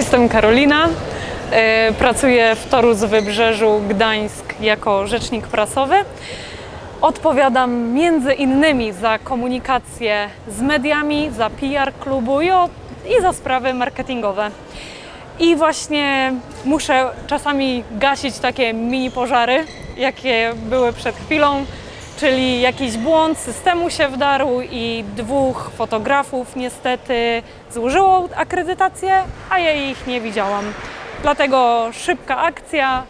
jestem Karolina. E, Pracuję w Toru z Wybrzeżu Gdańsk jako rzecznik prasowy. Odpowiadam między innymi za komunikację z mediami, za PR klubu i, o, i za sprawy marketingowe. I właśnie muszę czasami gasić takie mini pożary, jakie były przed chwilą, czyli jakiś błąd systemu się wdarł i dwóch fotografów niestety złożyło akredytację, a ja ich nie widziałam. Dlatego szybka akcja,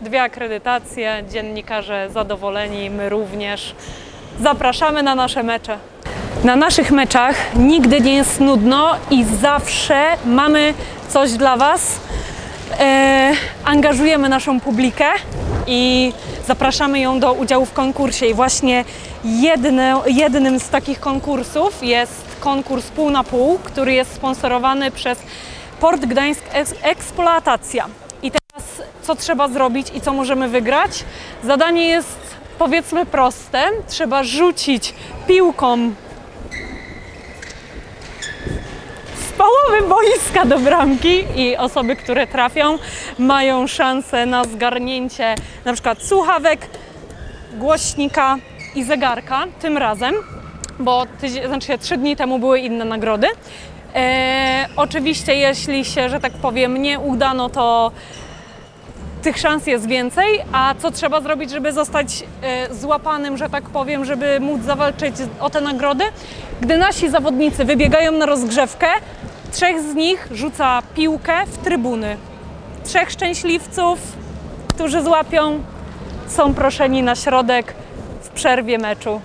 dwie akredytacje, dziennikarze zadowoleni, my również. Zapraszamy na nasze mecze. Na naszych meczach nigdy nie jest nudno i zawsze mamy coś dla Was. E, angażujemy naszą publikę i zapraszamy ją do udziału w konkursie. I właśnie jedne, jednym z takich konkursów jest konkurs pół na pół, który jest sponsorowany przez Port Gdańsk Eks- Eksploatacja. I teraz co trzeba zrobić i co możemy wygrać? Zadanie jest powiedzmy proste. Trzeba rzucić piłką z połowy boiska do bramki i osoby, które trafią, mają szansę na zgarnięcie na przykład słuchawek, głośnika i zegarka tym razem, bo tydzień, znaczy trzy dni temu były inne nagrody. E, oczywiście, jeśli się, że tak powiem, nie uda, no to tych szans jest więcej, a co trzeba zrobić, żeby zostać e, złapanym, że tak powiem, żeby móc zawalczyć o te nagrody? Gdy nasi zawodnicy wybiegają na rozgrzewkę, trzech z nich rzuca piłkę w trybuny. Trzech szczęśliwców, którzy złapią, są proszeni na środek w przerwie meczu.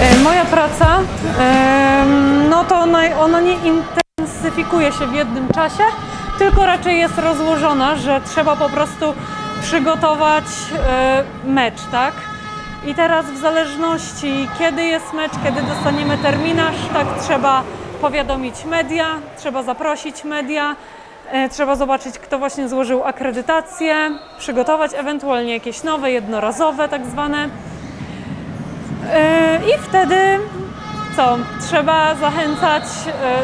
E, Moja praca, no ona nie intensyfikuje się w jednym czasie, tylko raczej jest rozłożona, że trzeba po prostu przygotować e, mecz, tak? I teraz w zależności kiedy jest mecz, kiedy dostaniemy terminarz, tak trzeba powiadomić media, trzeba zaprosić media, e, trzeba zobaczyć kto właśnie złożył akredytację, przygotować ewentualnie jakieś nowe, jednorazowe tak zwane. Yy, I wtedy co? Trzeba zachęcać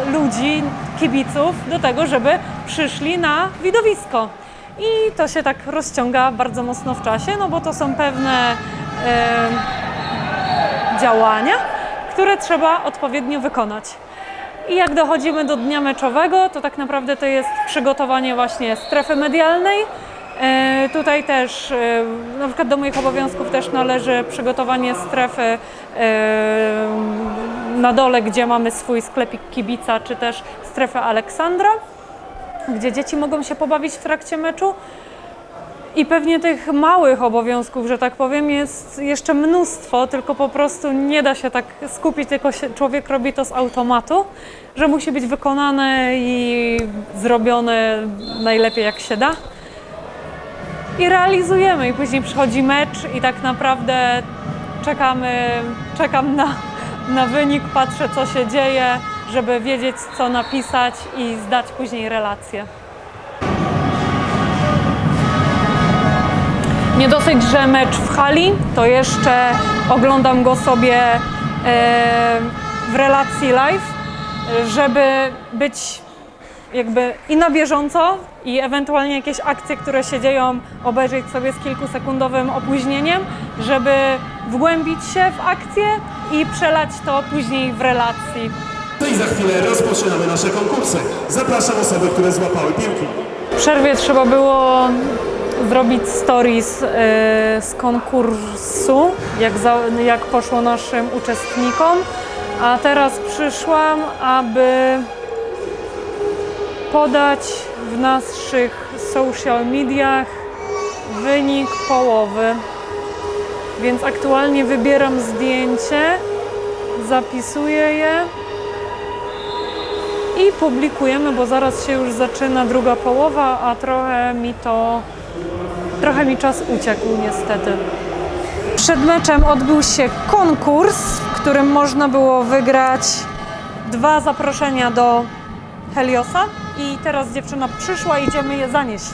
yy, ludzi, kibiców do tego, żeby przyszli na widowisko. I to się tak rozciąga bardzo mocno w czasie, no bo to są pewne yy, działania, które trzeba odpowiednio wykonać. I jak dochodzimy do dnia meczowego, to tak naprawdę to jest przygotowanie właśnie strefy medialnej. E, Tutaj też, e, na przykład do moich obowiązków też należy przygotowanie strefy e, na dole, gdzie mamy swój sklepik kibica, czy też strefę Aleksandra, gdzie dzieci mogą się pobawić w trakcie meczu. I pewnie tych małych obowiązków, że tak powiem, jest jeszcze mnóstwo, tylko po prostu nie da się tak skupić, tylko się, człowiek robi to z automatu, że musi być wykonane i zrobione najlepiej jak się da. I realizujemy, i później przychodzi mecz, i tak naprawdę czekamy, czekam na, na wynik, patrzę co się dzieje, żeby wiedzieć co napisać i zdać później relację. Nie dosyć, że mecz w hali, to jeszcze oglądam go sobie e, w relacji live, żeby być jakby i na bieżąco i ewentualnie jakieś akcje, które się dzieją, obejrzeć sobie z kilkusekundowym opóźnieniem, żeby wgłębić się w akcję i przelać to później w relacji. No i za chwilę rozpoczynamy nasze konkursy. Zapraszam osoby, które złapały piłki. W przerwie trzeba było zrobić stories e, z konkursu, jak, za, jak poszło naszym uczestnikom, a teraz przyszłam, aby podać w naszych social mediach wynik połowy. Więc aktualnie wybieram zdjęcie, zapisuję je i publikujemy, bo zaraz się już zaczyna druga połowa, a trochę mi to, trochę mi czas uciekł niestety. Przed meczem odbył się konkurs, w którym można było wygrać dwa zaproszenia do Heliosa. I teraz dziewczyna przyszła, idziemy je zanieść.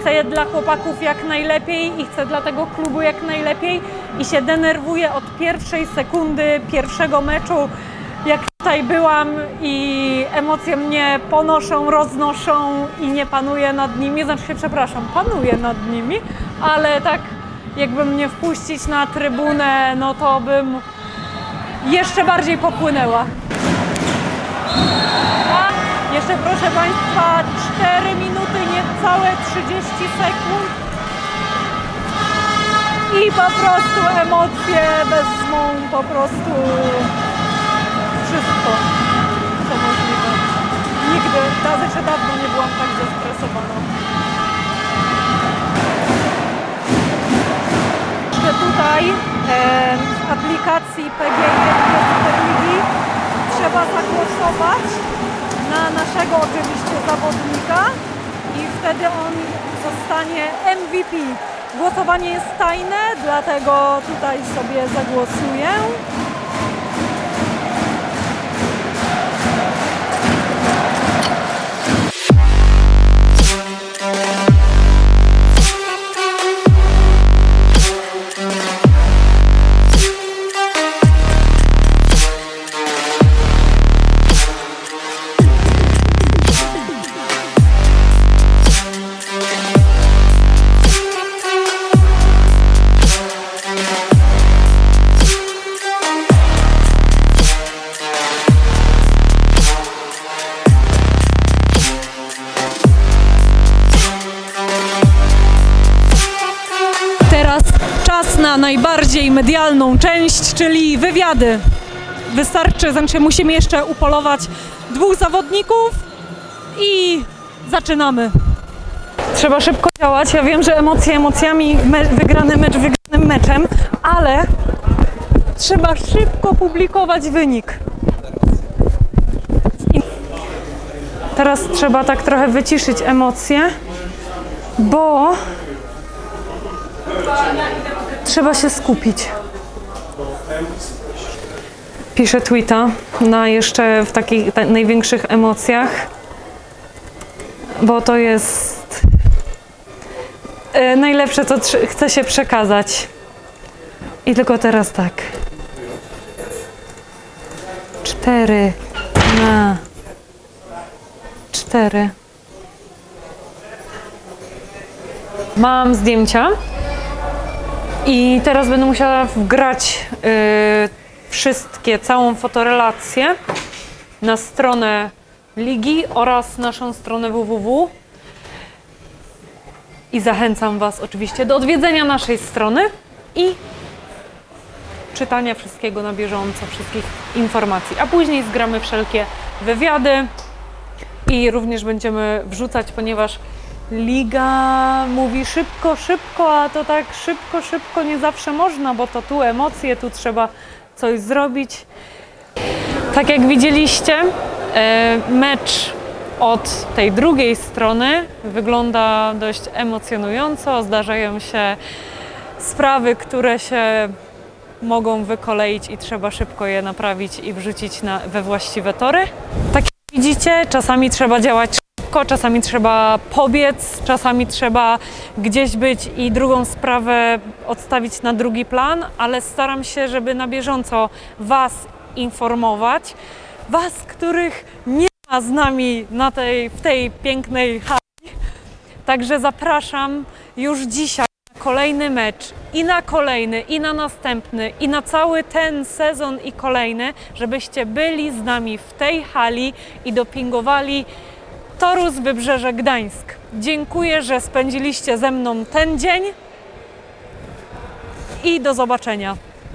Chcę je dla chłopaków jak najlepiej i chcę dla tego klubu jak najlepiej. I się denerwuję od pierwszej sekundy pierwszego meczu, tutaj byłam i emocje mnie ponoszą, roznoszą i nie panuję nad nimi, znaczy się przepraszam, panuję nad nimi, ale tak jakby mnie wpuścić na trybunę, no to bym jeszcze bardziej popłynęła. A jeszcze proszę Państwa, 4 minuty, niecałe 30 sekund. I po prostu emocje wezmą po prostu Da- znaczy dawno nie byłam tak zestresowana. Jeszcze tutaj e, w aplikacji PGI trzeba zagłosować na naszego oczywiście zawodnika i wtedy on zostanie MVP. Głosowanie jest tajne, dlatego tutaj sobie zagłosuję. Na najbardziej medialną część, czyli wywiady. Wystarczy, znaczy musimy jeszcze upolować dwóch zawodników i zaczynamy. Trzeba szybko działać. Ja wiem, że emocje emocjami, me- wygrany mecz wygranym meczem, ale trzeba szybko publikować wynik. I teraz trzeba tak trochę wyciszyć emocje, bo trzeba się skupić. Piszę tweeta na jeszcze w takich ta, największych emocjach, bo to jest e, najlepsze, co chcę się przekazać. I tylko teraz tak. Cztery na cztery. Mam zdjęcia. I teraz będę musiała wgrać y, wszystkie, całą fotorelację na stronę ligi oraz naszą stronę www. I zachęcam Was oczywiście do odwiedzenia naszej strony i czytania wszystkiego na bieżąco, wszystkich informacji. A później zgramy wszelkie wywiady i również będziemy wrzucać, ponieważ liga mówi szybko, szybko, a to tak szybko, szybko nie zawsze można, bo to tu emocje, tu trzeba coś zrobić. Tak jak widzieliście, e, mecz od tej drugiej strony wygląda dość emocjonująco. Zdarzają się sprawy, które się mogą wykoleić i trzeba szybko je naprawić i wrzucić na, we właściwe tory. Tak jak widzicie, czasami trzeba działać szybko, czasami trzeba pobiec, czasami trzeba gdzieś być i drugą sprawę odstawić na drugi plan, ale staram się, żeby na bieżąco Was informować. Was, których nie ma z nami na tej, w tej pięknej hali. Także zapraszam już dzisiaj na kolejny mecz i na kolejny, i na następny, i na cały ten sezon i kolejny, żebyście byli z nami w tej hali i dopingowali Torus Wybrzeże Gdańsk. Dziękuję, że spędziliście ze mną ten dzień i do zobaczenia.